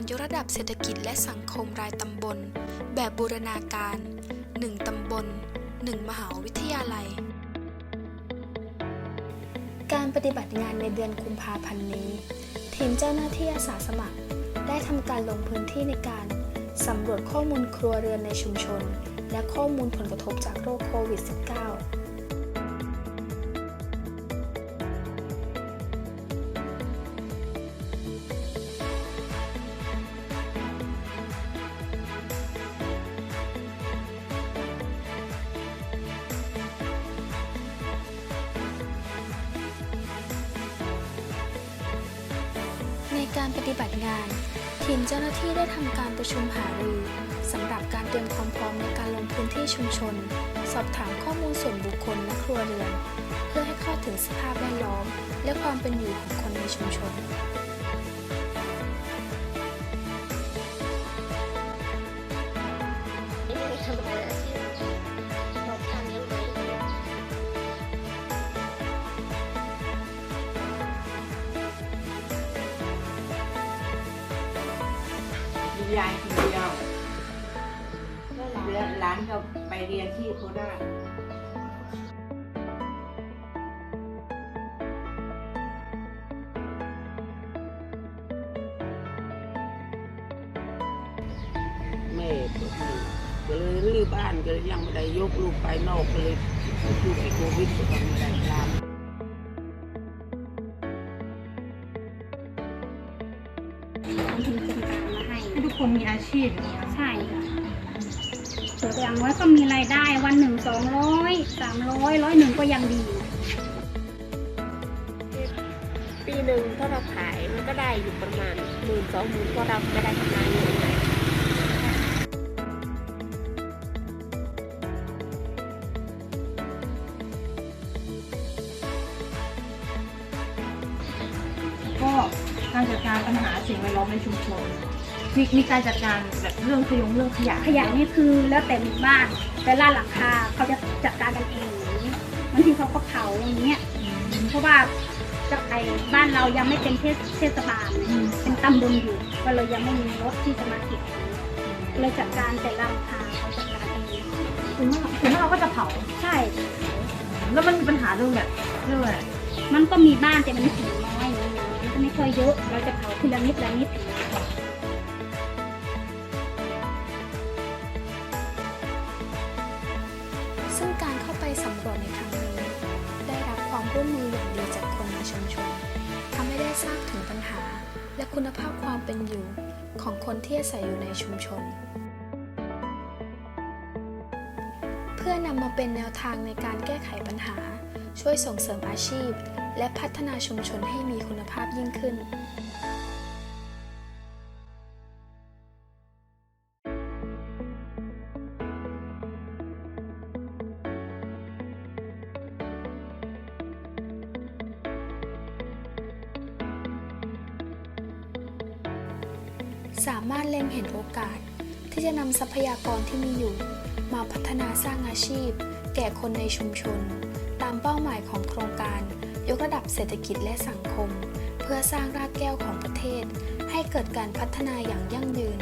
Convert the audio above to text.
การยกระดับเศรษฐกิจและสังคมรายตำบล แบบบูรณาการ 1 ตำบล 1 มหาวิทยาลัย การปฏิบัติงานในเดือนกุมภาพันธ์นี้ ทีมเจ้าหน้าที่อาสาสมัคร ได้ทำการลงพื้นที่ในการสำรวจข้อมูลครัวเรือนในชุมชน และข้อมูลผลกระทบจากโรคโควิด -19 การปฏิบัติงาน ทีมเจ้าหน้าที่ได้ทำการประชุมหารือสำหรับการเตรียมความพร้อมในการลงพื้นที่ชุมชน สอบถามข้อมูลส่วนบุคคลและครัวเรือน เพื่อให้เข้าถึงสภาพแวดล้อม และความเป็นอยู่ของคนในชุมชน มียายคนเดียวแล้วหลานก็ไปเรียนที่โคราชแม่ปวดหัวก็เลยรื้อบ้านก็เลยยังไม่ได้ยกลูกไปนอกก็เลยอยู่ที่โควิดก็ยังไม่ได้ทำทำโครงการมาให้ให้ทุก คนมีอาชีพอย่างเงี้ยใช่ค่ะเผื่ออย่างน้อยก็มีรายได้วันหนึ่งสองร้อยสามร้อยร้อยหนึ่งก็ยังดี ปีหนึ่งถ้าเราขายมันก็ได้อยู่ประมาณหมื่นสองหมื่นเพราะเราไม่ได้ทำงานเยอะนะก็การจัดการปัญหาสิ่งแวดล้อมในชุมชน มีมีการจัดการแบบเรื่องขยงเรื่องขยะขยะนี่คือแล้วแต่หมู่บ้าน แต่ละหลังคาเขาจะจัดการกันเองอย่างนี้บางทีเขาก็เผาอย่างเงี้ยเพราะว่าจะไอ้บ้านเรายังไม่เป็นเทศเทศบาลอืมเป็นตำบลอยู่ก็เลยยังไม่มีรถที่จะมาเก็บเลยจัดการแต่ละหลังคาเขาจัดการเองถึงมากถึงมากเราก็จะเผาใช่ แล้วมันมีปัญหาเรื่องแบบเรื่องอะไรมันก็มีบ้านแต่มันสีน้อยอย่างนี้มันก็ไม่ค่อยเยอะเราจะเผาทีละนิดละนิด การเข้าไปสำรวจในครั้งนี้ ได้รับความร่วมมืออย่างดีจากคนในชุมชนทำให้ได้ทราบถึงปัญหา และคุณภาพความเป็นอยู่ของคนที่อาศัยอยู่ในชุมชน เพื่อนำมาเป็นแนวทางในการแก้ไขปัญหา ช่วยส่งเสริมอาชีพ และพัฒนาชุมชนให้มีคุณภาพยิ่งขึ้น สามารถเล็งเห็นโอกาส ที่จะนำทรัพยากรที่มีอยู่ มาพัฒนาสร้างอาชีพ แก่คนในชุมชน ตามเป้าหมายของโครงการ ยกระดับเศรษฐกิจและสังคม เพื่อสร้างรากแก้วของประเทศ ให้เกิดการพัฒนาอย่างยั่งยืน